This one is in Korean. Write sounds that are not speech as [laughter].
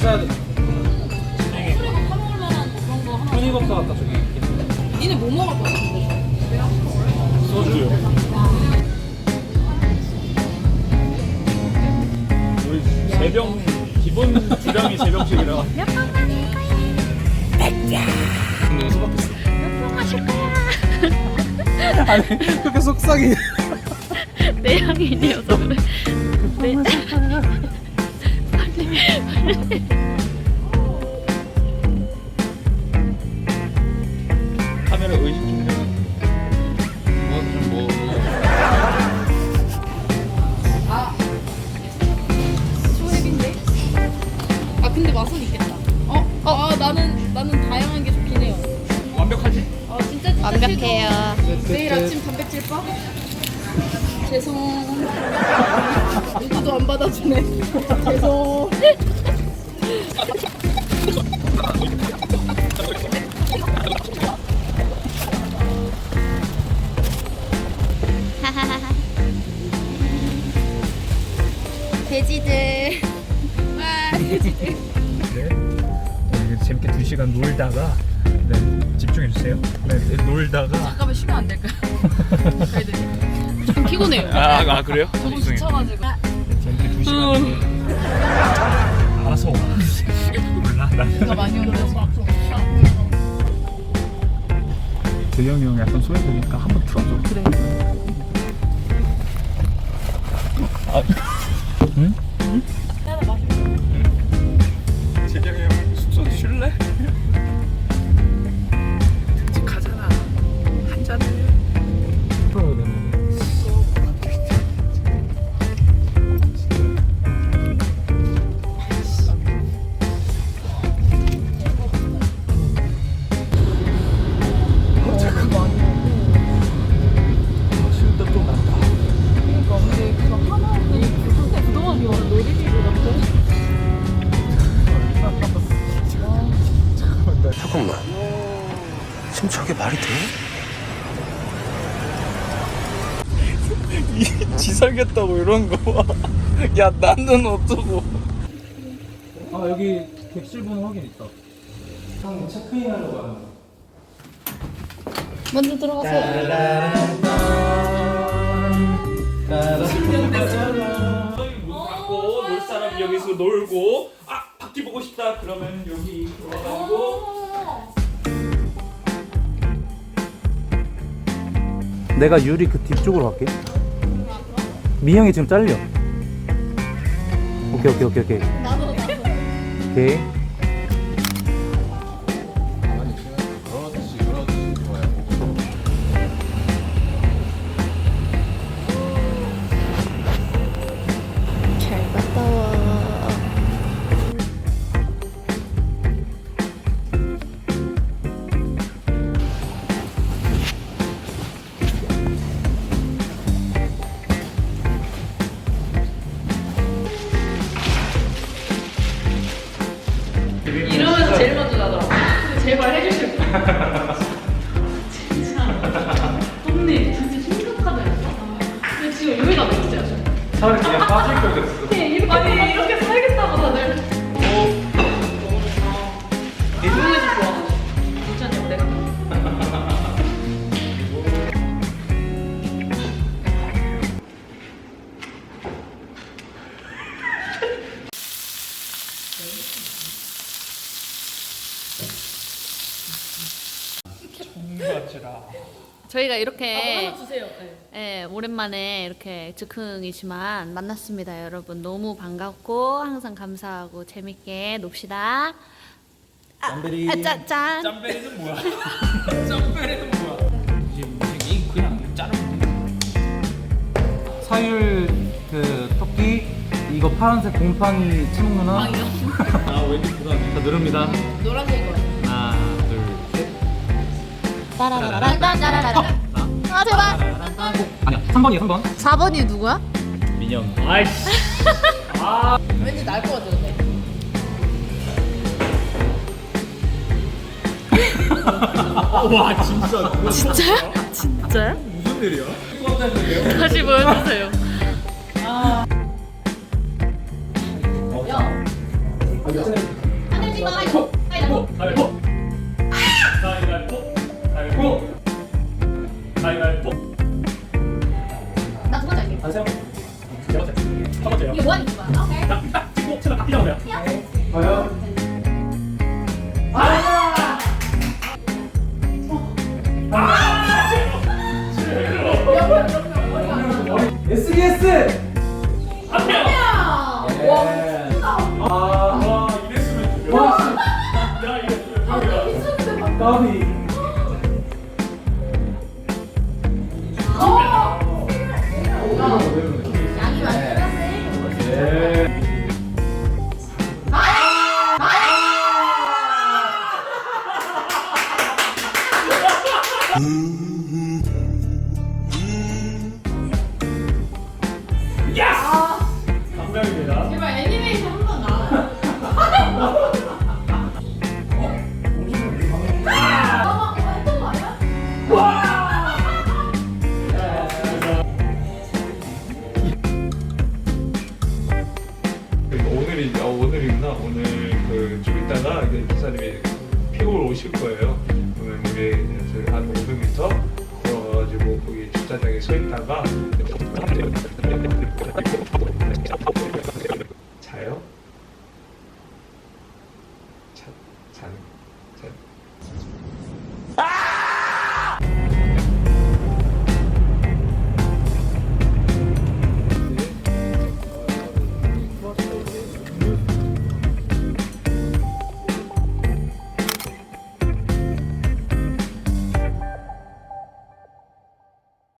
줄 서야 돼. 진행해. 편의점사 같다 저기. 니네 뭐 먹을 거야? 소주요. 우리 기본 주량이 세병씩이라. 몇번 마실 거야? 백야. 아니 그렇게 속삭이. 내향인이어서 그래. 내... 빨리 빨리. 근데 맛은 있겠다. 어? 아 나는 나는 다양한 게 좋긴 해요. 완벽하지? 아 진짜 진짜 완벽해요. 싫다. 내일 아침 단백질 바? 죄송. 누구도 안 받아주네. 죄송. [laughs] 돼지들. 네. 네, 재밌게 두 시간 놀다가 네, 집중해 주세요. 네, 네, 놀다가 잠깐만 쉬면 안 될까요? [laughs] 좀 피곤해요. 아, 아 그래요? 너무 지쳐가지고. 재밌게 두 시간. 알아서. 몰라 나. 비가 많이 온다지. 재영이 형 약간 소외되니까 한번 틀어줘. 그래. 아, 지 살겠다고 이런 거. [laughs] 야 나는 어쩌고. 아 여기 객실 번호 확인 있다. 형 체크인 하려고 하는 거. 먼저 들어가세요. 갖고 놀 사람 여기서 놀고 아 바퀴 보고 싶다 그러면 여기 들어가가지고 내가 유리 그 뒤쪽으로 갈게. 미형이 지금 잘려. 오케이 오케이 오케이 오케이. 나도 나도. 오케이. 진짜. [laughs] 언니 진짜 심각하다. 근데 지금 여기가 몇이야? 차라리 그냥 빠질 걸 그랬어. 저희가 이렇게 하나 주세요. 네. 예, 오랜만에 이렇게 즉흥이지만 만났습니다, 여러분. 너무 반갑고 항상 감사하고 재밌게 놉시다. 짬베리. 아, 짠, 짠. 짬베리는 뭐야? [laughs] 짬베리는 뭐야? 이제 무슨 그냥 자르면 돼. 사율 그 토끼 이거 파란색 곰팡이 치는 누나. 아 왠지 부담이. 자 누릅니다. 노란색인 거. 따라라라 따라라라 아 제발 아니야 3번이에요 3번 4번이 누구야? 민영 아이씨 왠지 날 것 같은데 와 진짜 진짜 진짜 무슨 일이야? 다시 보여주세요 야 하늘빛 나가 이거 가 고! 가위바위보 나두 번째 할게. 아, 안세요 네 번째 네 첫 번째요 네 이게 뭐 하는 거야? 나? 딱 찍고 채널 다 삐져보세요 과연 오늘이 아, 오늘이구나 오늘 그좀 이따가 이제 기사님이 피고를 오실 거예요. 오늘 우리 한 500m 걸어가지고 거기 주차장에 서 있다가